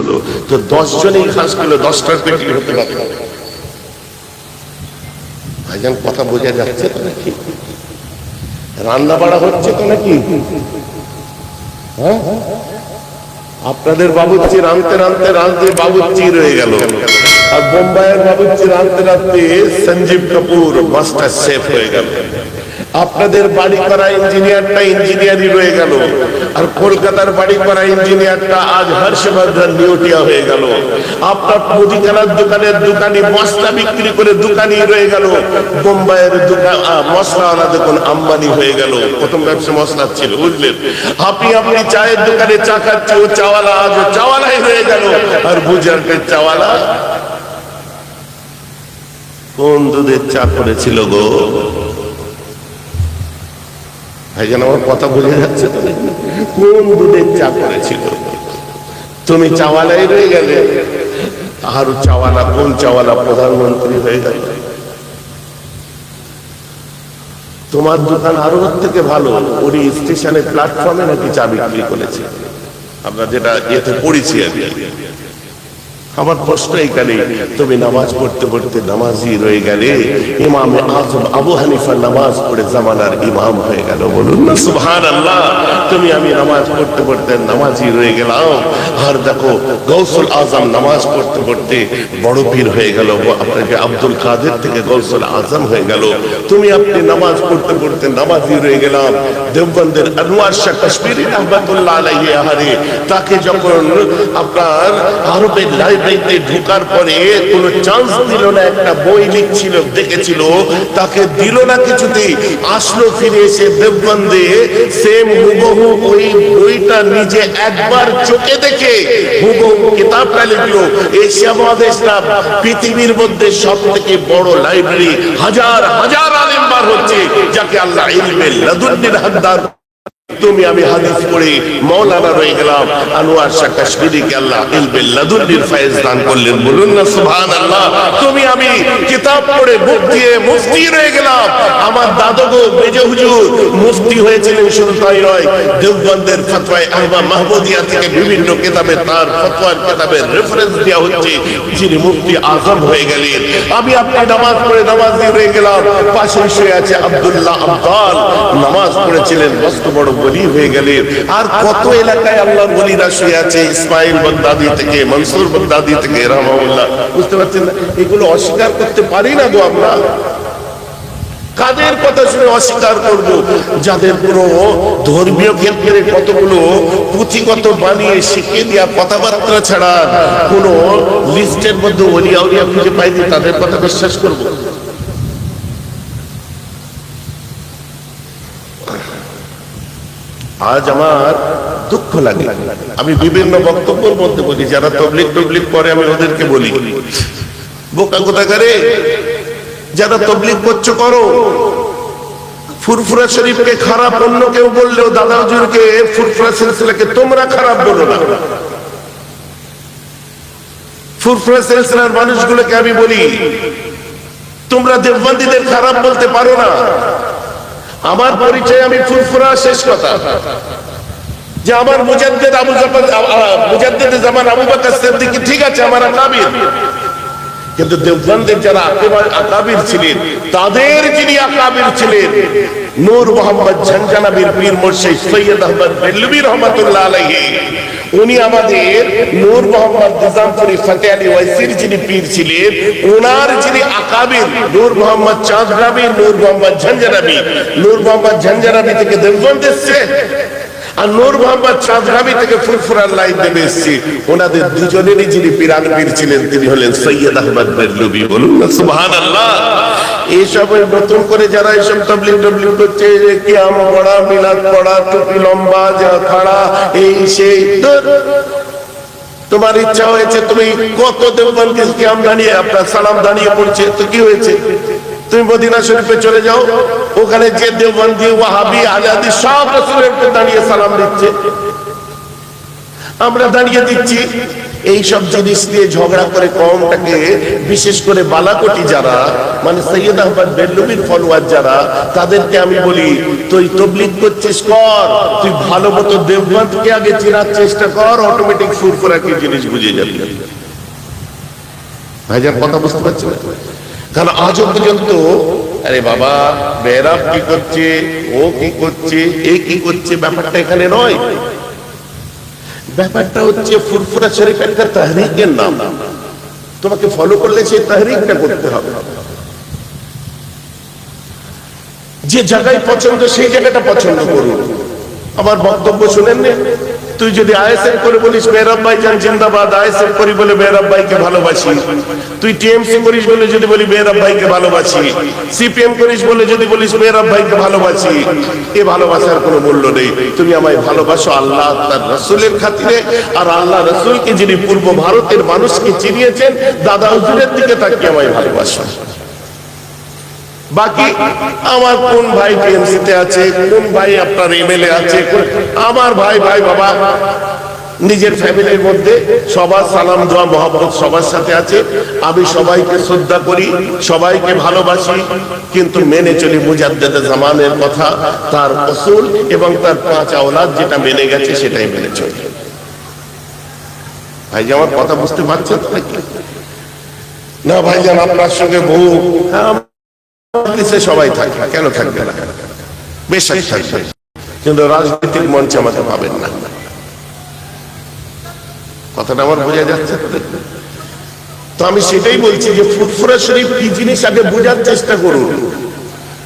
হলো। তো দশ জনেই ঘাস খেলো দশটার পেটি হতে পারে। ভাইজান, কথা বোঝা যাচ্ছে তো নাকি? রান্না বাড়া হচ্ছে তো নাকি? হ্যাঁ? আপনাদের বাবুর্চি রাঁধতে রাঁধতে রাঁধতে বাবুর্চি রয়ে গেল। আর বোম্বাইয়ের বাবুর্চি রাঁধতে রাঁধতে সঞ্জীব কাপুর মাস্টার শেফ হয়ে গেল। আপনাদের বাড়ি করা ইঞ্জিনিয়ারটা ইঞ্জিনিয়ারই রয়ে গেল। আর কলকাতার বাড়ি করা ইঞ্জিনিয়ারটা আজ হর্ষবর্ধন নিউটিয়া হয়ে গেল। আপনার মুদিখানার দোকানের দোকানি মশলা বিক্রি করে দোকানি রয়ে গেল। বোম্বাইয়ের দোকান মশলাওয়ালা দেখুন আম্বানি হয়ে গেল। প্রথম ব্যবসা মশলা ছিল, বুঝলেন? আপনি আপনি চায়ের দোকানে চা খাচ্ছে, ও চাওয়ালা, আজ চাওয়ালাই হয়ে গেল। আর বুঝার্কের চাওয়ালা? কোন দুধের চা করেছিল গো? ভাইজান আমার কথা বুঝে যাচ্ছে। কোন দুধের চা করেছিল? তুমি চাওয়ালাই রয়ে গেলে আর চাওয়ালা, কোন চাওয়ালা প্রধানমন্ত্রী হয়ে গেল। তোমার দোকান আরও থেকে ভালো ওরই স্টেশনের প্ল্যাটফর্মে নাকি চা বিক্রি করেছে। আমরা যেটা ইয়েতে পড়েছি আমি আমার প্রশ্ন এইখানে তুমি নামাজ পড়তে পড়তে নামাজি রয়ে গেলে, ইমাম আজম আবু হানিফা নামাজ পড়ে জামানার ইমাম হয়ে গেল। বলুন না সুবহান আল্লাহ তুমি আমি নামাজ পড়তে পড়তে নামাজি রয়ে গেলাম। আর দেখো, গৌসুল আজম নামাজ পড়তে পড়তে বড় পীর হয়ে গেল আপনাকে আব্দুল কাদের থেকে গৌসুল আজম হয়ে গেল। তুমি আপনি নামাজ পড়তে পড়তে নামাজি রয়ে গেলাম। দেববন্দের আনোয়ার শাহ কাশ্মীরি রহমতুল্লাহ আলাইহি আহারে, তাকে যখন আপনার আরবের লাইব্রেরিতে ঢোকার পরে কোনো চান্স দিল না, একটা বই লিখছিল, দেখেছিল, তাকে দিল না কিছুতেই। আসলো ফিরে এসে দেববন্দে সেম হুবহু ওই বইটা নিজে একবার চোখে দেখে, হুবহু কিতাবটা লিখলো। এশিয়া মহাদেশটা পৃথিবীর মধ্যে সব থেকে বড় লাইব্রেরি হাজার হাজার আলিম বার হচ্ছে, যাকে আল্লাহ ইলমে লাদুন্নির হাদ্দার তুমি আমি হাদিস পড়ে, মৌলানা রয়ে গেলাম, আনোয়ার শাহ কাশ্মীরিকে আল্লাহ ইলবে লাদুন্নির ফায়েজ দান করলেন। বলুন না, সুবহানাল্লাহ, তুমি আমি কিতাব পড়ে বুক দিয়ে মুফতি রয়ে গেলাম। আমার দাদু গো মেজে হুজুর মুফতি হয়েছিলেন শুধু তাই নয়, দেওবন্দের ফতোয়ায় আহমা মাহমুদিয়া থেকে বিভিন্ন কিতাবে তার ফতোয়ার কিতাবের রেফারেন্স দেওয়া হচ্ছে, যিনি মুফতি আজম হয়ে গেলেন। আমি আপনি নামাজ পড়ে নামাজ দিয়ে রয়ে গেলাম পাশে শুয়ে আছে আব্দুল্লাহ আব্দাল নামাজ পড়েছিলেন, মস্ত বড় বলি হয়ে গেলেন আর কত এলাকায় আল্লাহর বলিরা শুয়ে আছে, ইসমাইল বাগদাদি থেকে, মনসুর বাগদাদি থেকে রহমাউল্লাহ বুঝতে পারছেন না? এগুলো অস্বীকার করতে পারি না গো আমরা। কাদের কথা শুনে অস্বীকার করব? যাদের কোনো ধর্মীয় ক্ষেত্রে কতগুলো পুঁথিগত বানিয়ে শিখিয়ে দেওয়া কথাবার্তা ছাড়া কোনো লিস্টের মধ্যে অলিয়া খুঁজে পাইনি, তাদের কথা বিশ্বাস করব? আজ আমার দুঃখ লাগে। আমি বিভিন্ন বক্তব্যের মধ্যে বলি, যারা তবলিক টবলিক করে, আমি ওদেরকে বলি। বোকা কোথাকারে? যারা তবলিক করছ করো। ফুরফুরা শরীফকে খারাপ অন্য কেউ বললেও দাদা হুজুরকে ফুরফুরা সিলসিলাকে তোমরা খারাপ বলো না। ফুরফুরা সিলসিলার মানুষগুলোকে আমি বলি, তোমরা দেববন্দীদের খারাপ বলতে পারো না। আমার পরিচয় আমি ফুরফুরা শেষ কথা। যে আমার মুজাদ্দেদ আবু জাফর মুজাদ্দেদ জামান আবু বকর সিদ্দিকী ঠিক আছে, আমার আকাবির কিন্তু দেববন্দের যারা আকেবা- আকাবির ছিলেন, তাদের যিনি আকাবির ছিলেন, নূর মোহাম্মদ ঝঞ্ঝানাবির পীর মুর্শিদ সৈয়দ আহমদ বেল্লবী রহমতুল্লাহ আলাইহি উনি আমাদের নূর মোহাম্মদ নিজামপুরি ফতে আলী ওয়াইসির যিনি পীর ছিলেন ওনার যিনি আকাবির, নূর মোহাম্মদ চাঁদ রাবি নূর মোহাম্মদ ঝঞ্ঝানাবি নূর মোহাম্মদ ঝঞ্ঝানাবি থেকে দেবগঞ্জ এসছে। আর নূর মোহাম্মদ থেকে ফুরফুরার লাইন দেবে ওনাদের দুজনেরই যিনি ছিলেন, তিনি হলেন সৈয়দ আহমদ বেরলুবি। বলুন না সুবহান আল্লাহ নতুন করে যারা এইসব করছে কি আম মিলাদ পড়া, টুপি লম্বা যা খাড়া, এই সেই তোমার ইচ্ছা হয়েছে, তুমি কত দেববানকে কিয়াম দাঁড়িয়ে আপনার সালাম দাঁড়িয়ে পড়ছে, তো কি হয়েছে? তুমি মদিনা শরীফে চলে যাও। ওখানে যে দেওবন্দি, ওয়াহাবি, আজাদি সব রসুলের দাঁড়িয়ে সালাম দিচ্ছে। আমরা দাঁড়িয়ে দিচ্ছি। এই সব জিনিস নিয়ে ঝগড়া করে কমটাকে, বিশেষ করে বালাকোটি যারা মানে সৈয়দ আহমদ বেল্লুমির ফলোয়ার যারা, তাদেরকে আমি বলি, তুই তবলিগ করছিস, কর। তুই ভালো মতো দেববন্ধকে আগে চেনার চেষ্টা কর অটোমেটিক ফুরফুরা কি জিনিস বুঝে যাবি। ভাইজান, কথা বুঝতে পারছি কারণ আজও পর্যন্ত আরে বাবা, বেরাব কি করছে? ও কি করছে? এ কি করছে? ব্যাপারটা এখানে নয়। ব্যাপারটা হচ্ছে ফুরফুরা শরীফ একটা তাহরিকের নাম। তোমাকে ফলো করলে সেই তাহরিকটা করতে হবে। যে জায়গায় পছন্দ, সেই জায়গাটা পছন্দ করুন। আমার বক্তব্য শুনেন নে? তুই যদি আইএসএফ করে বলিস মেহরাব ভাই যান জিন্দাবাদ, আইএসএফ করি বলে মেহরাব ভাইকে ভালোবাসি। তুই টিএমসি করিস বলে যদি বলি মেহরাব ভাইকে ভালোবাসি। সিপিএম করিস বলে যদি বলিস মেহরাব ভাইকে ভালোবাসি। এ ভালোবাসার কোনো মূল্য নেই। তুমি আমায় ভালোবাসো আল্লাহ তার রসুলের খাতিরে। আর আল্লাহ রসুলকে যিনি পূর্ব ভারতের মানুষকে চিনিয়েছেন, দাদা হুজুরের দিকে তাকিয়ে আমায় ভালোবাসো। বাকি, আমার কোন ভাই টিএমসিতে আছে? কোন ভাই আপনার এমএলএ আছে? আমার ভাই ভাই, বাবা, নিজের ফ্যামিলির মধ্যে সবার সালাম, দোয়া, মহব্বত সবার সাথে আছে। আমি সবাইকে শ্রদ্ধা করি, সবাইকে ভালোবাসি, কিন্তু মেনে চলি মুজাদ্দেদ জামানের কথা, তার অসুল এবং তার পাঁচ আওলাদ যেটা মেনে গেছে সেটাই মেনে চলি। ভাই যে আমার কথা বুঝতে পারছেন নাকি? না ভাইজান আপনার সঙ্গে বহু হ্যাঁ সবাই থাকে কেন থাকবে না? বেশ থাকবে। কিন্তু রাজনৈতিক মঞ্চে আমাকে পাবেন না। কথাটা আমার বোঝা যাচ্ছে তো? আমি সেটাই বলছি যে শরীফ কি জিনিস আগে বোঝার চেষ্টা করুন।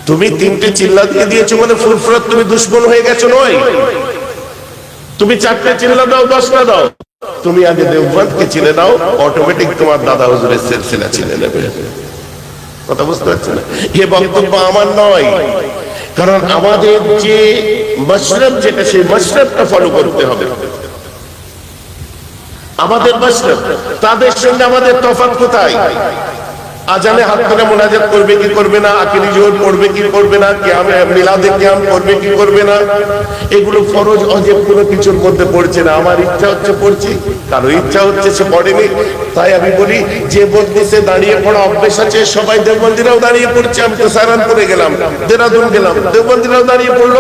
তুমি তিনটে চিল্লা দিয়ে দিয়েছ মানে ফুরফুরা তুমি দুশ্মন হয়ে গেছো নয়। তুমি চারটে চিল্লা দাও, দশটা দাও। তুমি আগে দেববন্ধকে চিনে দাও অটোমেটিক তোমার দাদা হুজুরের সিলসিলা চিনে নেবে। কথা বুঝতে পারছি না এ বক্তব্য আমার নয়। কারণ আমাদের যে মশরফ যেটা, সেই মশরফটা ফলো করতে হবে। আমাদের মশরফ তাদের সঙ্গে আমাদের তফাৎ কোথায়? আজানে হাত ধরে মোনাজাত করবে কি করবে না? আকিরি জোর পড়বে কি করবে না? কিয়ামে মিলাদে কিয়াম করবে কি করবে না? এগুলো ফরজ, অজেব কোনো কিছুর মধ্যে পড়ছে না। আমার ইচ্ছা হচ্ছে পড়ছি, কারও ইচ্ছা হচ্ছে সে পড়েনি। তাই আমি বলি, যে বদলিসে দাঁড়িয়ে পড়া অভ্যেস আছে, সবাই দেববন্দিরাও দাঁড়িয়ে পড়ছে। আমি তো সারানপুরে গেলাম, দেরাদুন গেলাম দেববন্দিরাও দাঁড়িয়ে পড়ল।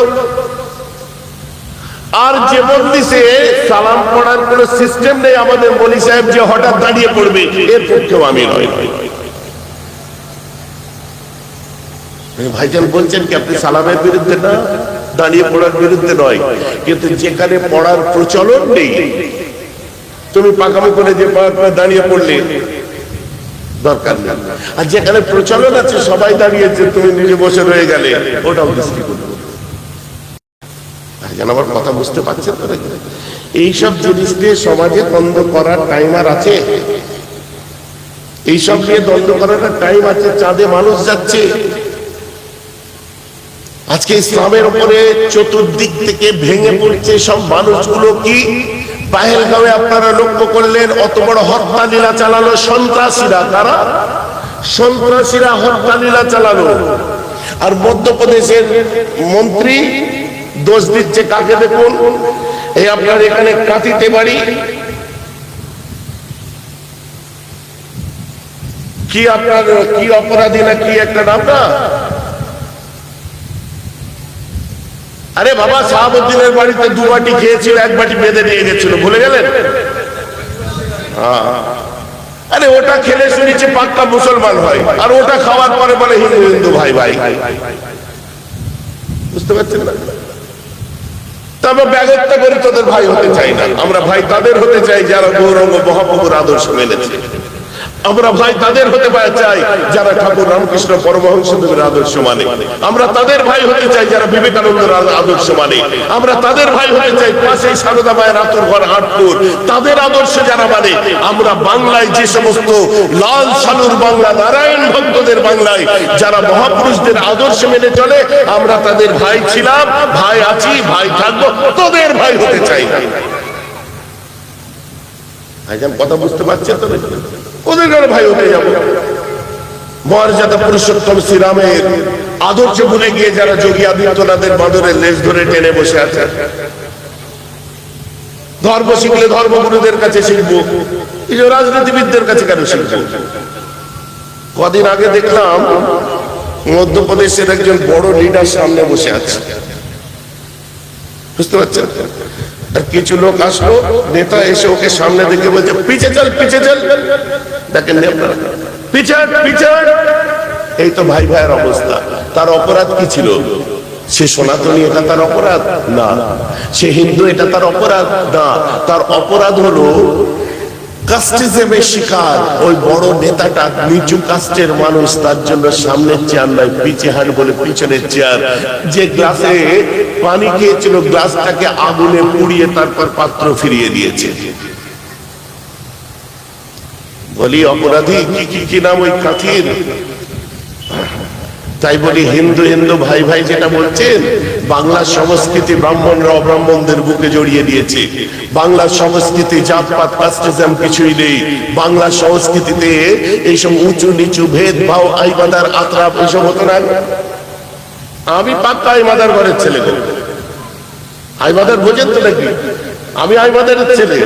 আর যে বন্দিসে সালাম পড়ার কোন সিস্টেম নেই আমাদের মলি সাহেব যে হঠাৎ দাঁড়িয়ে পড়বে, এর পক্ষেও আমি নয় নয় ভাইজান বলছেন কি, আপনি সালামের বিরুদ্ধে না, দাঁড়িয়ে পড়ার বিরুদ্ধে নয়। কিন্তু যেখানে পড়ার প্রচলন নেই, তুমি পাকামি করে যে দাঁড়িয়ে পড়লে, দরকার নেই। আর যেখানে প্রচলন আছে, সবাই দাঁড়িয়েছে, তুমি নিজে বসে রয়ে গেলে, ওটাও দৃষ্টি করবে আমার কথা বুঝতে পারছেন তো এইসব জিনিস দিয়ে সমাজে দ্বন্দ্ব করার টাইম আর আছে? এইসব নিয়ে দ্বন্দ্ব করার টাইম আছে, চাঁদে মানুষ যাচ্ছে। আজকে ইসলামের উপরে চতুর্দিক থেকে ভেঙে পড়ছে সব মানুষগুলো কি? পাহেলগাঁওয়ে আপনারা লক্ষ্য করলেন, অত বড় হত্যা লীলা চালালো সন্ত্রাসীরা। কারা? সন্ত্রাসীরা হত্যা লীলা চালালো। আর মধ্যপ্রদেশের মন্ত্রী দোষ দিচ্ছে কাকে দেখুন? এই আপনার এখানে কাঁথিতে বাড়ি। কি আপনার, কি অপরাধী না কি একটা নাম না আরে বাবা শাহাবুদ্দিনের বাড়িতে দু বাটি খেয়েছিল, এক বাটি বেঁধে নিয়ে গেছিল, ভুলে গেলেন? হ্যাঁ। আরে ওটা খেলে শুনেছি পাক্কা মুসলমান হয়, আর ওটা খাওয়ার পরে বলে হিন্দু হিন্দু ভাই ভাই। বুঝতে পারছেন না? তবে ব্যাগত্তা করে, তোদের ভাই হতে চাই না। আমরা ভাই তাদের হতে চাই, যারা গৌরঙ্গ মহাপ্রভুর আদর্শ মেনেছে। আমরা ভাই তাদের হতে চাই যারা ঠাকুর রামকৃষ্ণ পরমহংসদেবের আদর্শ মানে। আমরা তাদের ভাই হতে চাই যারা বিবেকানন্দের আদর্শ মানে। আমরা তাদের ভাই হতে চাই পাশেই সারদা মায়ের আতুর ঘর আটপুর। তাদের আদর্শ যারা মানে আমরা বাংলায় যে সমস্ত লাল সালুর বাংলা, নারায়ণ ভক্তদের বাংলায়, যারা মহাপুরুষদের আদর্শ মেনে চলে, আমরা তাদের ভাই ছিলাম, ভাই আছি, ভাই থাকব, তোদের ভাই হতে চাই। না ভাইজান কথা বুঝতে পারছেন তো ওদের ঘরে ভাই হতে যাব। মর্যাদা পুরুষোত্তম শ্রীরামের আদর্শ ভুলে গিয়ে যারা যোগী আদিত্যনাথের বাঁদরের লেজ ধরে টেনে বসে আছে। ধর্ম শিখলে ধর্মগুরুদের কাছে শিখব। এই যে রাজনীতিবিদদের কাছে কেন শিখব? কদিন আগে দেখলাম মধ্যপ্রদেশের একজন বড় লিডার সামনে বসে আছে। বুঝতে পারছেন? কিছু লোক আসলো, নেতা এসে ওকে সামনে দেখে বলছে, পিছে চল পিছে চল। দেখেন। এই তো ভাই ভাইয়ের অবস্থা। তার অপরাধ কি ছিল? সে সনাতনী এটা তার অপরাধ? না। সে হিন্দু এটা তার অপরাধ? না। তার অপরাধ হলো কাস্টিজমের শিকার। ওই বড় নেতাটা নিচু কাস্টের মানুষ, তার জন্য সামনের চেয়ার নয় পিছে হাট বলে পিছনের চেয়ার যে গ্লাসে পানি খেয়েছিল গ্লাসটাকে আগুনে পুড়িয়ে তারপর পাত্র ফিরিয়ে দিয়েছে। বলি, অপরাধী কি কি নাম ওই কাথির? তাই বলি হিন্দু হিন্দু ভাই ভাই যেটা বলছেন বাংলার সংস্কৃতি ব্রাহ্মণরা অব্রাহ্মণদের বুকে জড়িয়ে দিয়েছে। বাংলার সংস্কৃতি জাতপাত কাস্টিজম কিছুই নেই। বাংলার সংস্কৃতিতে এইসব উঁচু নিচু ভেদ ভাও আইবাদার আত্রাপ এসব হতো না। আমি পাক্কা আইমাদার ঘরের ছেলে আইমাদার বোঝেন তো নাকি? আমি আইমাদারের ছেলে।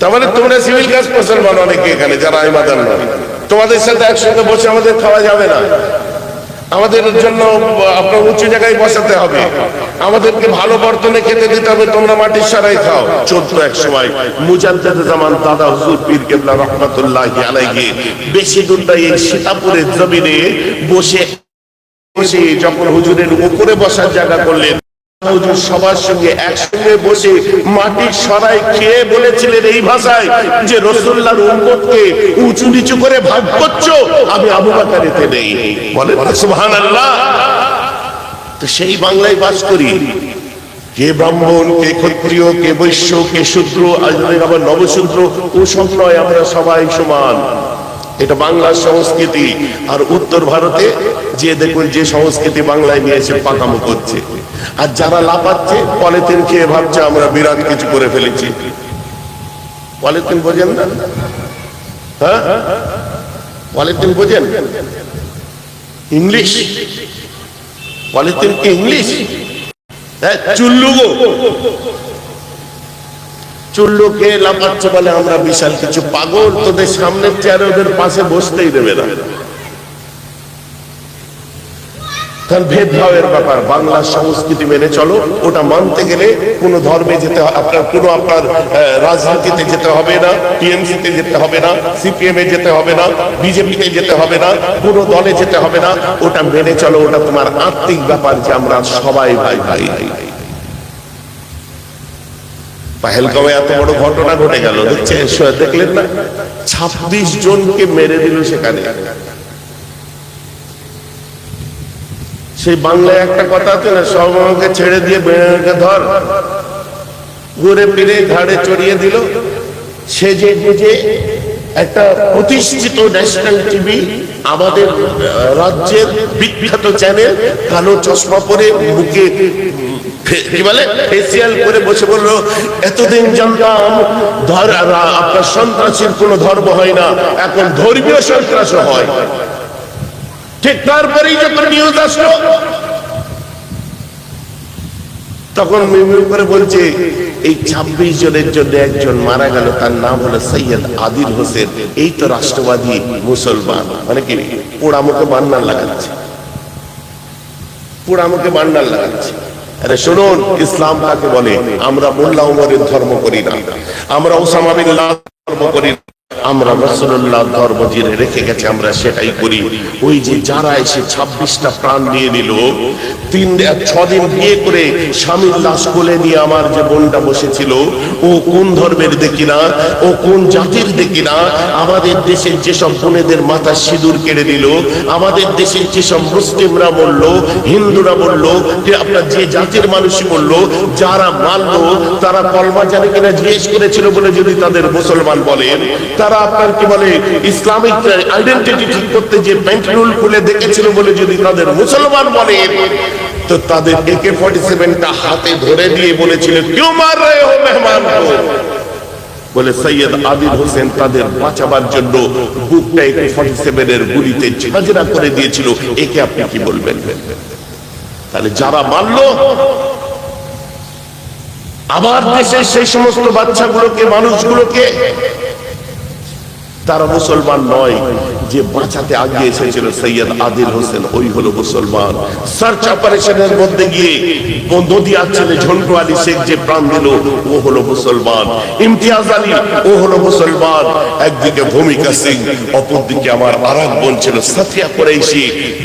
তার মানে তোমরা সিভিল কাজ মুসলমান অনেকে এখানে, যারা আইমাদার নয়। তোমাদের সাথে একসঙ্গে বসে আমাদের খাওয়া যাবে না। আমাদের জন্য, আপনার উঁচু জায়গায় বসাতে হবে। আমাদেরকে ভালো বর্তনে খেতে দিতে হবে, তোমরা মাটির সারাই খাও। চোদ্দ এক সময়, মুজাদ্দেদ জামান দাদা হুজুর পীর কেবলা রহমাতুল্লাহ আলাইহি, বেশি দূর এই সীতাপুরের জমিনে বসে বসে যখন হুজুরের উপরে বসার জায়গা করলেন সবার সঙ্গে একসঙ্গে বসে মাটির সরাই খেয়ে বলেছিলেন এই ভাষায়? যে উঁচু নিচু করে ভাগ করছ, আমি নেই। বলে সুবহানাল্লাহ। তো সেই বাংলায় বাস করি। কে ব্রাহ্মণ, কে ক্ষত্রিয়, কে বৈশ্য, কে শূদ্র আবার নবশূদ্র, ও সব নয়, আমরা সবাই সমান। এটা বাংলার সংস্কৃতি। আর উত্তর ভারতে যে দেখুন যে সংস্কৃতি বাংলায় নিয়ে এসে পাকামো করছে। আর যারা লাপাচ্ছে পলিথিন খেয়ে ভাবছে, আমরা বিরাট কিছু করে ফেলেছি। পলিথিন বোঝেন না? হ্যাঁ? পলিথিন বোঝেন? ইংলিশ? পলিথিন কি ইংলিশ? হ্যাঁ চুল্লুকে বলে আমরা বিশাল কিছু পাগল, তোদের সামনের চেয়ারে ওদের পাশে বসতেই দেবে না। ভেদভাবের ব্যাপার, বাংলার সংস্কৃতি মেনে চলো, ওটা মানতে গেলে কোন ধর্মে যেতে আপনার, কোন আপনার রাজনীতিতে যেতে হবে না, টিএমসিতে যেতে হবে না, সিপিএম এ যেতে হবে না, বিজেপিতে যেতে হবে না, কোন দলে যেতে হবে না, ওটা মেনে চলো, ওটা তোমার আত্মিক ব্যাপার যে আমরা সবাই ভাই ভাই ভাই। পাহেলগাঁওয়ে এত বড় ঘটনা ঘটে গেল দেখছেন? দেখলেন না। ছাব্বিশ জনকে মেরে দিল সেখানে। সেই বাংলায় একটা কথা আছে না ছেড়ে দিয়ে বেড়ে ধর। ঘুরে ফিরে ঘাড়ে চড়িয়ে দিল। সে যে বুঝে একটা প্রতিষ্ঠিত ন্যাশনাল টিভি আমাদের রাজ্যের বিখ্যাত চ্যানেল কালো চশমা পরে মুখে ফে- কি বলে? ফেসিয়াল করে বসে বলল, এতদিন জানতাম ধর আপনার সন্ত্রাসীর ধর্ম হয় না, এখন ধর্মীয় সন্ত্রাস হয়। ঠিক তারপরেই যখন নিউজ আসলো, তখন করে বলছে, এই ছাব্বিশ জনের জন্য একজন মারা গেল, তার নাম হলো সৈয়দ আদিল হোসেন। এই তো রাষ্ট্রবাদী মুসলমান। মানে কি? পোড়ামুখে বান্নার লাগাচ্ছে। পোড়ামুখে বান্নার লাগাচ্ছে। আরে শুনুন, ইসলাম কাকে বলে? আমরা মোল্লা উমরের ধর্ম করি না। আমরা ওসামা বিন ধর্ম করি না। আমরা রসুল্লাহ ধর্ম যে রেখে গেছে, আমরা সেটাই করি। ওই যে যারা এসে ছাব্বিশটা প্রাণ দিয়ে নিল তিন ছদিন বিয়ে করে স্বামীর লাশ কোলে নিয়ে আমার যে বোনটা বসেছিল, ও কোন ধর্মের দেখি না, ও কোন জাতির দেখি না, আমাদের দেশের যেসব বোনেদের মাথা সিঁদুর কেড়ে দিল আমাদের দেশের যেসব মুসলিমরা বলল, হিন্দুরা বলল, যে আপনার যে জাতির মানুষই বলল, যারা মানলো, তারা কলমা জানে কিনা জিজ্ঞেস করেছিল বলে যদি তাদের মুসলমান বলেন তারা আপনার কি বলে, ইসলামিক আইডেন্টিটি ঠিক করতে যে প্যান্টুল খুলে দেখেছিল বলে যদি তাদের মুসলমান বলেন তো তাদের একে ফর্টি সেভেনটা হাতে ধরে দিয়ে বলেছিল কেউ মার রহে হো মেহমান বলে সৈয়দ আদিল হোসেন তাদের বাঁচাবার জন্য বুকটা একে ফর্টি গুলিতে করে দিয়েছিল। একে আপনি কি বলবেন? তাহলে যারা মানলো আমার দেশের সেই সমস্ত বাচ্চাগুলোকে, মানুষগুলোকে তারা মুসলমান নয়। যে বাঁচাতে আগে এসেছিল সৈয়দ আদিল হোসেন, ওই হলো মুসলমান। সার্চ অপারেশনের মধ্যে গিয়ে নদিয়া ছেলে ঝন্টু আলী শেখ যে প্রাণ দিল, ও হলো মুসলমান। ইমতিয়াজ আলী, ও হলো মুসলমান। একদিকে ভূমিকা সিং, অপরদিকে আমার বোন ছিল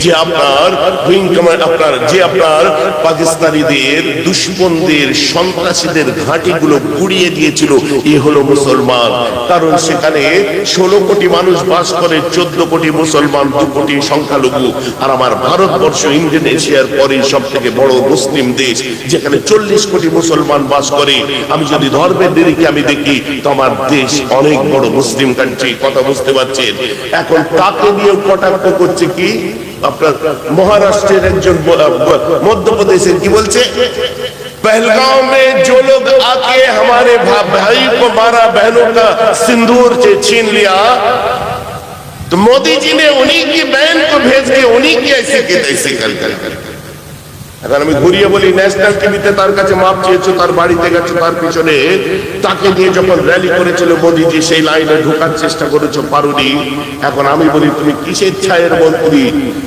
যে আপনার উইং কমান্ড আপনার, যে আপনার পাকিস্তানিদের, দুশ্মনদের, সন্ত্রাসীদের ঘাঁটিগুলো গুড়িয়ে দিয়েছিল, এ হলো মুসলমান। কারণ সেখানে ষোলো কোটি মানুষ বাস করে, চোদ্দ কোটি মুসলমান দু কোটি সংখ্যালঘু আর আমার ভারতবর্ষ ইন্দোনেশিয়ার পরে সব থেকে বড় মুসলিম দেশ যেখানে চল্লিশ কোটি মুসলমান বাস করে আমি যদি ধর্মের দিকে আমি দেখি তো আমার দেশ অনেক বড় মুসলিম কান্ট্রি কথা বুঝতে পারছেন এখন তাকে নিয়েও কটাক্ষ করছে কি আপনার মহারাষ্ট্রের একজন ব- ব- মধ্যপ্রদেশের কি বলছে पहलगांव में जो लोग आके हमारे भा- भाई को मारा बहनों का सिंदूर से छीन लिया तो मोदी जी ने उन्हीं की बहन को भेज के उन्हीं की ऐसे के तैसे कर कर कर এখন আমি ঘুরিয়ে বলি ন্যাশনাল টিভিতে তার কাছে মাপ চেয়েছো তার বাড়িতে গেছো তার পিছনে তাকে নিয়ে যখন র্যালি করেছিল মোদিজি সেই লাইনে ঢোকার চেষ্টা করেছো পারুনি এখন আমি বলি তুমি কিসের ছায়ের মন্ত্রী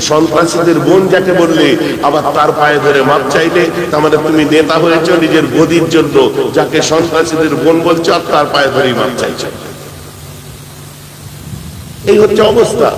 সন্ত্রাসীদের বোন যাকে বললে আবার তার পায়ে ধরে মাপ চাইলে তার মানে তুমি নেতা হয়েছো নিজের গদির জন্য যাকে সন্ত্রাসীদের বোন বলছো আর তার পায়ে ধরেই মাপ চাইছো এই হচ্ছে অবস্থা।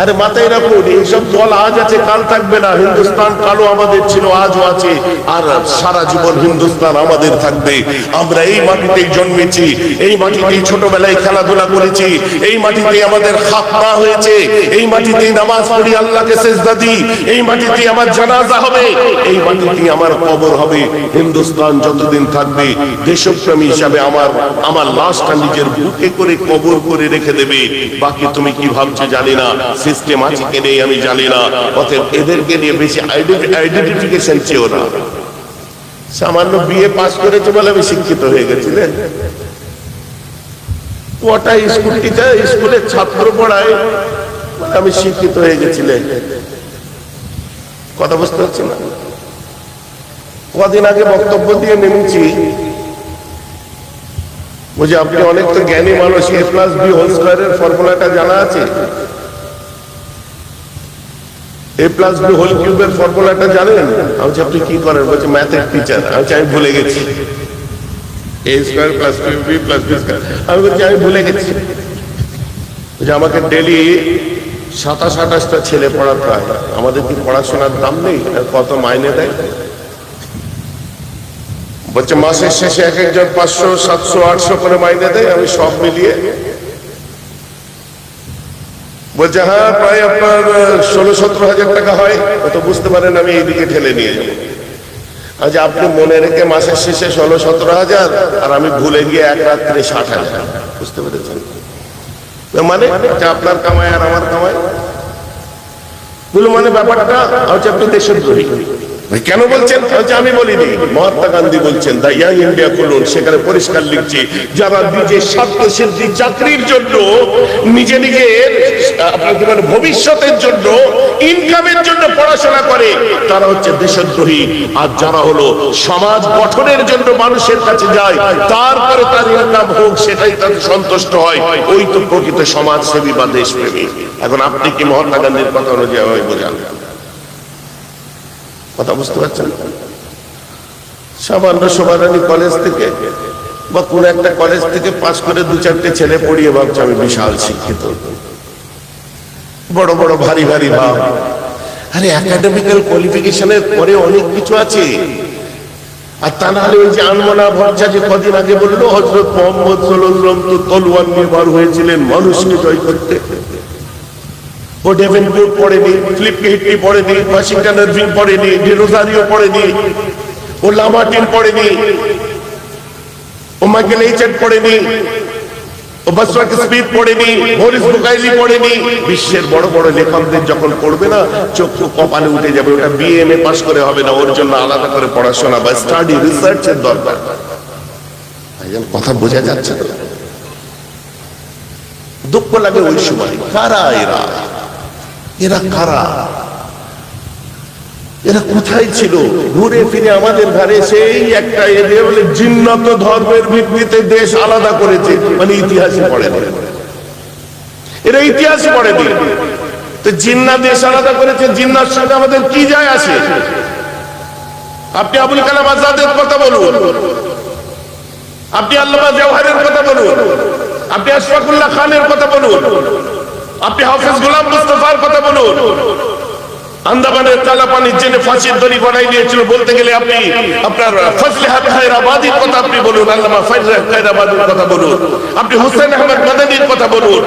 আরে মাথায় রাখুন, এইসব দল আজ আছে, কাল থাকবে না। হিন্দুস্তান কালো আমাদের ছিল, আজও আছে। আর সারা জীবন হিন্দুস্তান আমাদের থাকবে। আমরা এই মাটিতেই জন্মেছি, এই মাটিতেই ছোটবেলায় খেলাধুলা করেছি, এই মাটিতেই আমাদের খাতনা হয়েছে, এই মাটিতেই নামাজ পড়ি, আল্লাহকে সেজদা দিই, এই মাটিতেই আমার জানাজা হবে, এই মাটিতেই আমার কবর হবে। হিন্দুস্তান যতদিন থাকবে, দেশপ্রেমী হিসাবে আমার আমার লাশটা নিজের বুকে করে কবর করে রেখে দেবে, বাকি তুমি কি ভাবছ জানি না। সিস্টেম আছে কি নেই আমি জানি না। অতএব এদেরকে নিয়ে বেশি আইডেন্টিফিকেশন চেয়েও না। সামান্য বিয়ে পাস করেছে বলে আমি শিক্ষিত হয়ে গেছিলেন কটা স্কুল টিচার স্কুলের ছাত্র পড়ায় আমি শিক্ষিত হয়ে গেছিলেন কথা বুঝতে পারছি না? কদিন আগে বক্তব্য দিয়ে নেমেছি। বুঝে আপনি অনেক তো জ্ঞানী মানুষ এ প্লাস বি হোল স্কোয়ারের ফর্মুলাটা জানা আছে? এ প্লাস বি হোল কিউবের ফর্মুলাটা জানেন? আমি বলছি, আপনি কি করেন? বলছে ম্যাথের টিচার আমি বলছি, আমি ভুলে গেছি। A square plus B plus B square আমি বলছি আমি ভুলে গেছি। যে আমাকে ডেলি সাতাশ আঠাশটা ছেলে পড়াতে হয়। আমাদের কি পড়াশোনার দাম নেই? কত মাইনে দেয়? বলছে, মাসের শেষে এক একজন পাঁচশো, সাতশো, আটশো করে মাইনে দেয়, আমি সব মিলিয়ে। বলছে হ্যাঁ প্রায় আপনার ষোলো, সতেরো হাজার টাকা হয়। তো বুঝতে পারেন, আমি এইদিকে ঠেলে নিয়ে যাব। আজ আপনি মনে রেখে মাসের শেষে ষোলো, সতেরো হাজার, আর আমি ভুলে গিয়ে এক রাত্রে ষাট হাজার। বুঝতে পেরেছেন? মানে আপনার কামায় আর আমার কামায় বলে মানে ব্যাপারটা, হচ্ছে আপনি দেশদ্রোহী। ভাই কেন বলছেন? আমি বলিনি। মহাত্মা গান্ধী বলছেন, দা ইয়াং ইন্ডিয়া খুলুন, সেখানে পরিষ্কার লিখছি, যারা নিজের চাকরির জন্য, নিজে নিজের, আপনার ভবিষ্যতের জন্য ইনকামের জন্য পড়াশোনা করে, তারা হচ্ছে দেশদ্রোহী। আর যারা হলো সমাজ গঠনের জন্য মানুষের কাছে যায়, তারপরে তার ইনকাম হোক, সেটাই তাদের সন্তুষ্ট হয়। ওই তো প্রকৃত সমাজসেবী বা দেশপ্রেমী। এখন আপনি কি মহাত্মা গান্ধীর কথা অনুযায়ী বোঝান কথা বুঝতে পারছেন? সামান্য সোমারানি কলেজ থেকে বা কোন একটা কলেজ থেকে পাশ করে দু চারটে ছেলে পড়িয়ে ভাবছে, আমি বিশাল শিক্ষিত। বড় বড়, ভারী ভারী ভাব। আরে একাডেমিক্যাল কোয়ালিফিকেশনের পরে অনেক কিছু আছে। আর তা না হলে ওই যে আনমনা ভরসা যে কদিন আগে বলল হজরত মোহাম্মদ সাল্লাম তো তলোয়ার নিয়ে বার হয়েছিলেন মানুষকে জয় করতে। ও ডেভেনপিউর পড়েনি ফিলিপ হিটনি পড়েনি ওয়াশিংটন ইরভিং পড়েনি ডিরোজারিও পড়েনি, ও লামার্টিন পড়েনি, ও মাইকেল এইচেট পড়েনি, ও বাসরাক স্মিথ পড়েনি মরিস বুকাইলি পড়েনি। বিশ্বের বড় বড় লেখকদের যখন পড়বে না চোখ কপালে উঠে যাবে, ওটা বিএমএ পাস করে হবে না, ওর জন্য আলাদা করে পড়াশোনা বা স্টাডি রিসার্চের দরকার। কথা বোঝা যাচ্ছে তো দুঃখ লাগে ওই সময়, কারা এরা? এরা কারা? এরা কোথায় ছিল? ঘুরে ফিরে আমাদের ঘরে সেই একটা জিন্নত ধর্মের ভিত্তিতে দেশ আলাদা করেছে মানে ইতিহাসে পড়ে এরা ইতিহাসে পড়ে তো জিন্না দেশ আলাদা করেছে, জিন্নার সঙ্গে আমাদের কি যায় আসে আপনি আবুল কালাম আজাদের কথা বলুন। আপনি আল্লামা জওহারের কথা বলুন। আপনি আশফাকুল্লাহ খানের কথা বলুন। আপনি হাফিজ গোলাম মুস্তফার কথা বলুন। আন্দামানের কালা পানির জেনে ফাঁসির দড়ি গড়াই দিয়েছিল বলতে গেলে আপনি আপনার ফজলে হাত খায়রাবাদীর কথা আপনি বলুন, আল্লামা ফজলে হাত খায়রাবাদীর কথা বলুন, আপনি হুসেন আহমদ মাদানির কথা বলুন,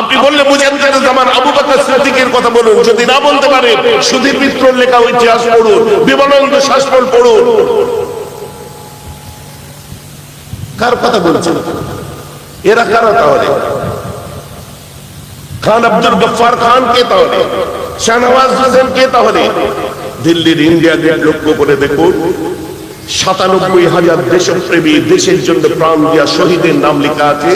আপনি বললে মুজাদ্দিদ জামান আবু বকর সিদ্দিকের কথা বলুন, যদি না বলতে পারেন সুধীর মিত্রর লেখা ইতিহাস পড়ুন বিমানন্দ শাসন পড়ুন। কার কথা বলছেন? এরা কারা তাহলে? খান আব্দুল গফার খান কে তাহলে? শাহনওয়াজ হোসেন কে তাহলে? দিল্লির ইন্ডিয়া গেট লক্ষ্য করে দেখুন, সাতানব্বই হাজার দেশপ্রেমী দেশের জন্য প্রাণ শহীদের নাম লেখা আছে।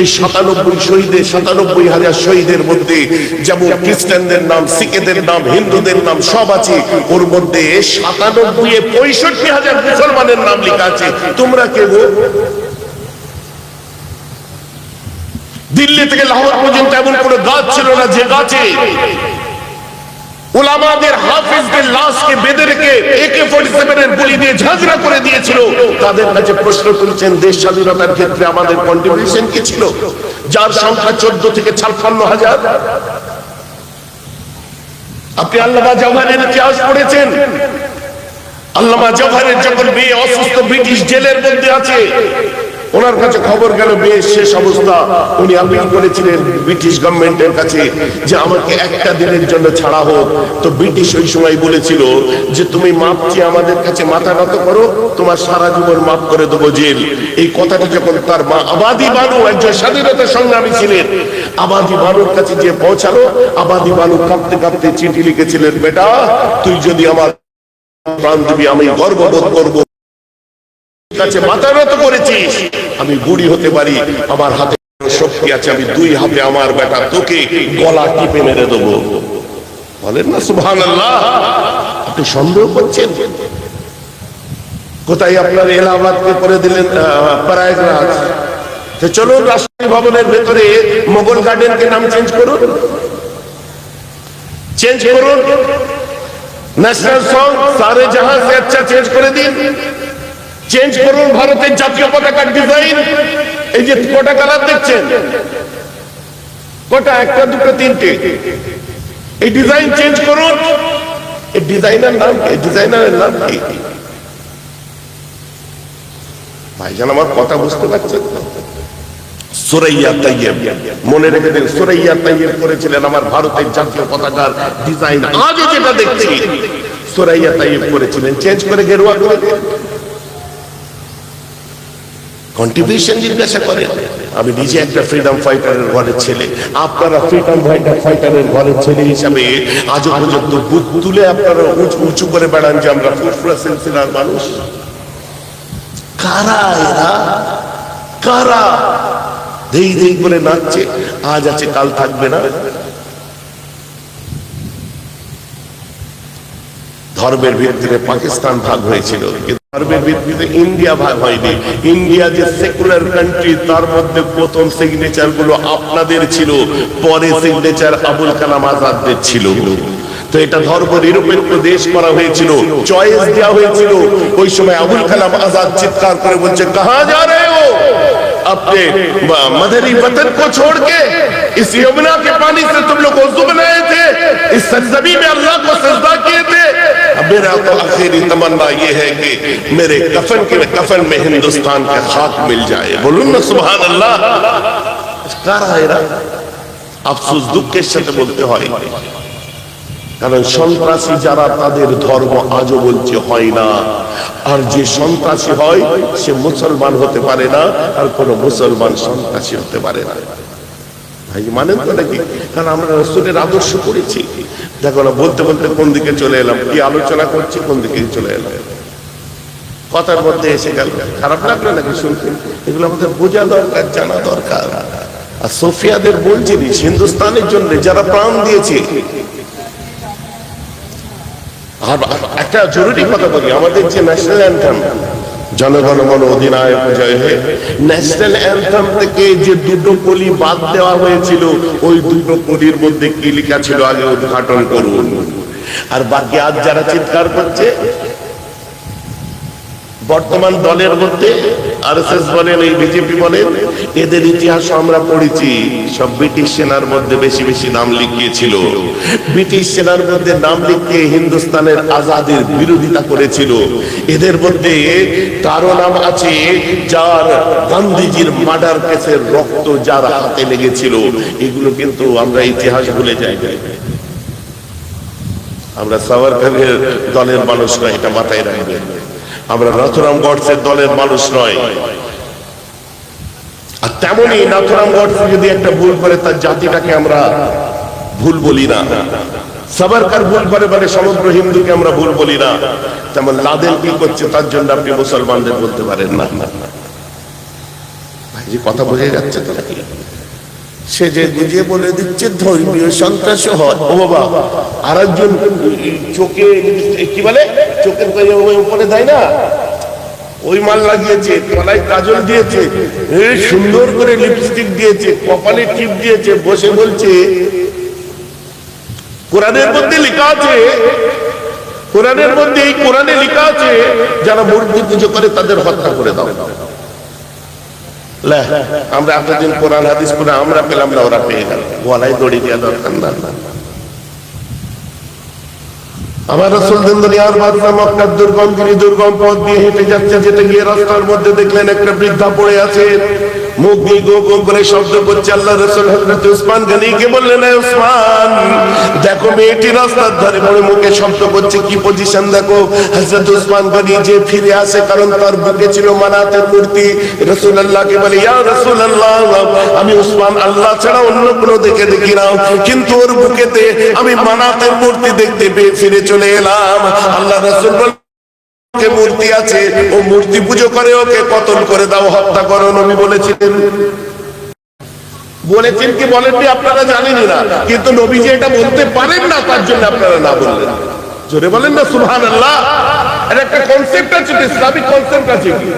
এই সাতানব্বই শহীদের সাতানব্বই হাজার শহীদের মধ্যে যেমন খ্রিস্টানদের নাম, শিখেদের নাম, হিন্দুদের নাম সব আছে, ওর মধ্যে সাতানব্বই পঁয়ষট্টি হাজার মুসলমানের নাম লেখা আছে। তোমরা কে গো দিল্লি থেকে লাহোর পর্যন্ত এমন কোন গাছ ছিল না যে গাছে ওলামাদের হাফিজদের লাশকে বেঁধে রেখে একে ফোর্টি সেভেনের গুলি দিয়ে ঝাঁঝরা করে দিয়েছিল। তাদের কাছে প্রশ্ন তুলছেন, দেশ স্বাধীনতার ক্ষেত্রে আমাদের কন্ট্রিবিউশন কি ছিল? যার সংখ্যা চোদ্দ থেকে ছাপ্পান্ন হাজার। আপনি আল্লামা জওহারের ইতিহাস পড়েছেন? আল্লামা জওহারের যখন মেয়ে অসুস্থ ব্রিটিশ জেলের মধ্যে আছে ওনার কাছে খবর গেল, বেশ, শেষ অবস্থা। উনি আপিল করেছিলেন ব্রিটিশ গভর্নমেন্টের কাছে যে আমাকে একটা দিনের জন্য ছাড়া হোক। তো ব্রিটিশ ওই সময় বলেছিল যে, তুমি মাপ চেয়ে আমাদের কাছে মাথা নত করো, তোমার সারা জীবন মাফ করে দেবো জেল। এই কথাটা যখন তার মা আবাদি বানু একজন স্বাধীনতা সংগ্রামী ছিলেন, আবাদি বানুর কাছে যে পৌঁছালো। আবাদি বানু কাঁপতে কাঁপতে চিঠি লিখেছিলেন, বেটা, তুই যদি আমার প্রাণ দিবি আমি গর্ববোধ করব। কাছে মাথা নত করেছিস আমি বুড়ি হতে পারি, আমার হাতে শক্তি আছে, আমি দুই হাতে আমার বেটা তোকে গলা টিপে মেরে দেবো। বলেন না সুহান আপনি সন্দেহ করছেন? কোথায় আপনার এলাহাবাদকে করে দিলেন প্রয়াগরাজ? চলুন রাষ্ট্রপতি ভবনের ভেতরে মোগল গার্ডেনকে নাম চেঞ্জ করুন। চেঞ্জ করুন। ন্যাশনাল সং সারে জাহাজ আচ্ছা চেঞ্জ করে দিন। চেঞ্জ করুন ভারতের জাতীয় পতাকার ডিজাইন এই যে কটা কালার দেখছেন? কটা? একটা, দুটো, তিনটে। এই ডিজাইন চেঞ্জ করুন। এই ডিজাইনার নাম কি? ডিজাইনারের নাম কি? ভাইজান, আমার কথা বুঝতে পারছেন সুরাইয়া তাইয়েব মনে রেখে দিন, সুরাইয়া তাইয়েব করেছিলেন আমার ভারতের জাতীয় পতাকার ডিজাইন আজও যেটা দেখছি, সুরাইয়া তাইয়েব করেছিলেন। চেঞ্জ করে গেরুয়া করে। কন্ট্রিবিউশন জিজ্ঞাসা করেন আমি নিজে একটা ফ্রিডম ফাইটারের ঘরের ছেলে। আপনারা ফ্রিডম ফাইটার ফাইটারের ঘরের ছেলে হিসাবে আজও পর্যন্ত বুথ তুলে আপনারা উঁচু উঁচু করে বেড়ান যে আমরা ফুরফুরা সিলসিলার মানুষ। কারা এরা? কারা? দেই দেই করে নাচছে। আজ আছে, কাল থাকবে না। ধর্মের ভিত্তিতে পাকিস্তান ভাগ হয়েছিল। ধর্মের ভিত্তিতে ইন্ডিয়া ভাগ হয়নি ইন্ডিয়া যে সেকুলার কান্ট্রি তার মধ্যে প্রথম সিগনেচার গুলো আপনাদের ছিল পরে সিগনেচার আবুল কালাম আজাদদের ছিল তো এটা ধর্ম নিরপেক্ষ দেশ করা হয়েছিল চয়েস দেওয়া হয়েছিল ওই সময় আবুল কালাম আজাদ চিৎকার করে বলছে কাহা যা রে ও अपने मदरी वतन को छोड़ के इस यमुना के पानी से तुम लोग वजू बनाए थे इस सरजमी में अल्लाह को सजदा किए थे अब मेरा तो आखिरी तमन्ना ये है कि मेरे कफन के कफन में हिंदुस्तान का खाक मिल जाए बोलून ना सुबहान अल्लाह কারা এরা আফসোস দুঃখের সাথে বলতে হয় কারণ সন্ত্রাসী যারা তাদের ধর্ম আজও বলছে হয় না আর যে সন্ত্রাসী হয় সে মুসলমান হতে পারে না আর কোন মুসলমান সন্ত্রাসী হতে পারে না ভাই তো নাকি? কারণ আমরা রসুলের আদর্শ করেছি দেখো না, বলতে বলতে কোন দিকে চলে এলাম, কি আলোচনা করছি, কোন দিকে চলে এলাম। কথার মধ্যে এসে গেল, খারাপ লাগল নাকি শুনতে? এগুলো আমাদের বোঝা দরকার, জানা দরকার। আর সোফিয়াদের জিনিস, হিন্দুস্তানের জন্য যারা প্রাণ দিয়েছে। আর একটা জরুরি কথা বলি, আমাদের যে ন্যাশনাল অ্যান্থাম জনগণ মন অধিনায়ক জয় হে। ন্যাশনাল অ্যান্থাম থেকে যে দুটো কলি বাদ দেওয়া হয়েছিল, ওই দুটো কলির মধ্যে কি লেখা ছিল? আগে উদ্ঘাটন করুন। আর বাকি আজ যারা চিৎকার করছে বর্তমান দলের মধ্যে আরএসএস বলেন, এই বিজেপি বলেন, এদের ইতিহাস আমরা পড়েছি। সব ব্রিটিশ সেনার মধ্যে বেশি বেশি নাম লিখিয়েছিল। ব্রিটিশ সেনার মধ্যে নাম লিখিয়ে হিন্দুস্তানের আজাদের বিরোধিতা করেছিল। এদের মধ্যে কারও নাম আছে যার গান্ধীজির মার্ডার কেসের রক্ত যার হাতে লেগেছিল। এগুলো কিন্তু আমরা ইতিহাস ভুলে যাই আমরা সাভারকারের দলের মানুষরা এটা মাথায় রাখবেন। আমরা নাথুরাম গডসের দলের মানুষ নয়। আর তেমনি নাথুরাম গডসে যদি একটা ভুল করে, তার জাতিটাকে আমরা ভুল বলি না। সাবারকার ভুল করে মানে সমগ্র হিন্দুকে আমরা ভুল বলি না। তেমন লাদেন কি করছে, তার জন্য আপনি মুসলমানদের বলতে পারেন না। যে কথা বোঝা যাচ্ছে তো নাকি? সে যে বুঝিয়ে বলে দিচ্ছে ধর্মীয় সন্ত্রাস হয়। ও বাবা আর একজন চোখে কি বলে? চোখের উপরে দেয় না? ওই মাল লাগিয়েছে তলায় কাজল দিয়েছে সুন্দর করে লিপস্টিক দিয়েছে, কপালে টিপ দিয়েছে, বসে বলছে, কোরআনের মধ্যে লেখা আছে, কোরআনের মধ্যে এই কোরআনে লেখা আছে, যারা মূর্তি পুজো করে তাদের হত্যা করে দাও। আমরা এতদিন কোরআন, হাদিস করে আমরা পেলাম না, ওরা পেয়ে গেল। গলায় দড়ি দেওয়া দরকার না। আমার রসুল দিন দুনিয়ার বাদশা মক্কার দুর্গম গিরি দুর্গম পথ দিয়ে হেঁটে যাচ্ছে যেতে গিয়ে রাস্তার মধ্যে দেখলেন একটা বৃদ্ধা পড়ে আছে। মুখ দিয়ে গো গো করে শব্দ করছে আল্লাহ রসুল হজরত উসমান গনিকে বললেন, "এ উসমান, দেখো মেয়েটি রাস্তার ধারে পড়ে মুখে শব্দ করছে, কি পজিশন দেখো? হজরত উসমান গনি যে ফিরে আসে, কারণ তার বুকে ছিল মানাতের মূর্তি। রসুল আল্লাহকে বলে, ইয়া রসুল আল্লাহ আমি উসমান, আল্লাহ ছাড়া অন্য কোনো দেখে দেখি না। কিন্তু ওর বুকেতে আমি মানাতের মূর্তি দেখতে পেয়ে ফিরে চলে এলাম। আল্লাহ রসুল মূর্তি আছে, ও মূর্তি পুজো করে, ওকে কতল করে দাও, হত্যা করো নবী বলেছিলেন। বলেছেন কি বলেননি আপনারা জানেন না, কিন্তু নবী যে এটা বলতে পারেন না, তার জন্য আপনারা না বললেন। জোরে বলেন না সুহান আল্লাহ একটা কনসেপ্ট আছে ইসলামিক কনসেপ্ট আছে কি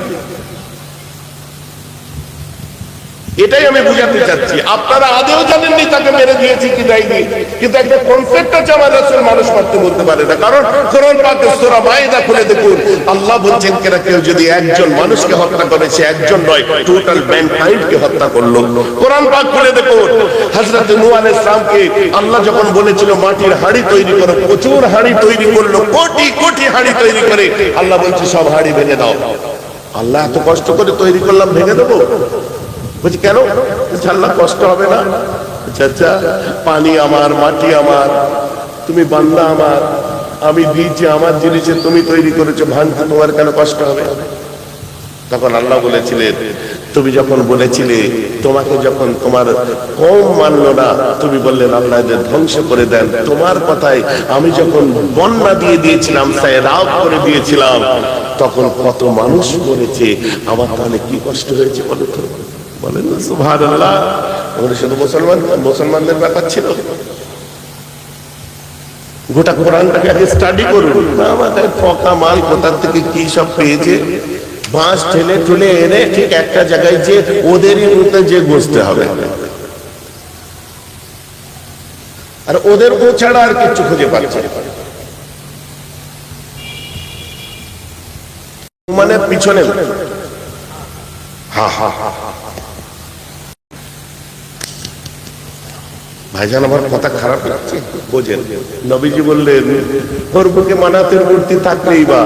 এটাই আমি বুঝাতে চাচ্ছি। আপনারা আদেও জানেননি তাকে মেরে দিয়েছি কি দেয়নি। কিন্তু একটা কনসেপ্ট আছে আমার রাসূল মানুষ মারতে বলতে পারে না। কারণ কোরআন পাকে সূরা মাইদা খুলে দেখুন, আল্লাহ বলছেন, কেন কেউ যদি একজন মানুষকে হত্যা করে, সে একজন নয় টোটাল ম্যানকাইন্ড কে হত্যা করল। কোরআন পাক খুলে দেখুন, হযরত নূহ আলাইহিস সালামকে আল্লাহ যখন বলেছিল, মাটির হাড়ি তৈরি করো, প্রচুর হাড়ি তৈরি করল, কোটি কোটি হাড়ি তৈরি করে। আল্লাহ বলছে, সব হাড়ি ভেঙে দাও। আল্লাহ এত কষ্ট করে তৈরি করলাম, ভেঙে দেবো? বলছি কেন? আল্লাহ কষ্ট হবে না? বলছে, আচ্ছা পানি আমার মাটি আমার তুমি বান্দা আমার আমি দিয়েছি আমার জিনিসে তুমি তৈরি করেছ ভাঙতে তোমার কেন কষ্ট হবে? তখন আল্লাহ বলেছিলেন তুমি যখন বলেছিলে তোমাকে যখন তোমার কম মানলো না তুমি বললেন আল্লাহ এদের ধ্বংস করে দেন। তোমার কথায় আমি যখন বন্যা দিয়ে দিয়েছিলাম তাই রাগ করে দিয়েছিলাম তখন কত মানুষ মরেছে আমার তাহলে কি কষ্ট হয়েছে বলো বলেন না শুধু মুসলমান, মুসলমানদের ব্যাপার ছিল। গোটা কোরআনটাকে আগে স্টাডি করুন। আমাদের ফকা মাল কোথার থেকে কি সব পেয়েছে? বাঁশ ঠেলে ঠুলে এনে ঠিক একটা জায়গায় যে ওদেরই মতো যে বসতে হবে। আর ওদের ও ছাড়া আর কিচ্ছু খুঁজে পাচ্ছে মানে পিছনে। হা হা হা। ভাইজান, আমার কথা খারাপ লাগছে। বোঝেন। নবীজি বললেন ওর বুকে মানাতের মূর্তি থাকলেই বা।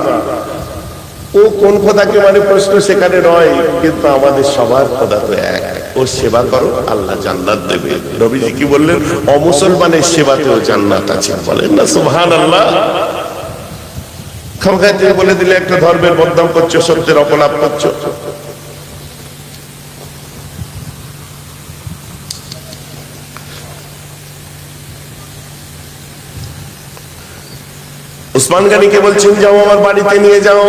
ও কোন খোদাকে মানে প্রশ্ন সেখানে নয়, কিন্তু আমাদের সবার খোদা তো এক। ও সেবা করো, আল্লাহ জান্নাত দেবে। নবীজি কি বললেন? অমুসলমানের সেবাতেও জান্নাত আছে। বলেন না সুবহান আল্লাহ খামখায় তুমি বলে দিলে একটা ধর্মের বদনাম করছ, সত্যের অপলাপ করছ। উসমান গানিকে বলছেন, যাও আমার বাড়িতে নিয়ে যাও।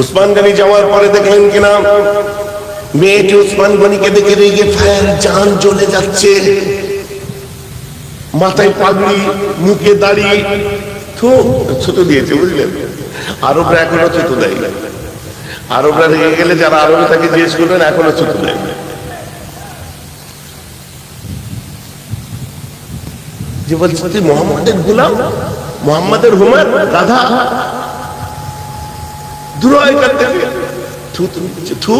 উসমান গানি যাওয়ার পরে দেখলেন কিনা, মেয়েটি উসমান গনিকে দেখে রেগে ফায়ার জান জ্বলে যাচ্ছে। মাথায় পাগড়ি, মুখে দাড়ি, থু ছুতো দিয়েছে, বুঝলেন? আরবরা এখনও ছুতো দেয় আরবরা রেগে গেলে যারা আরবে তাকে জিজ্ঞেস করবেন, এখনও ছুতো দেয় যে বলছে তুই মোহাম্মদের গুলাম মোহাম্মদের হুমার গাধা দূর থু থু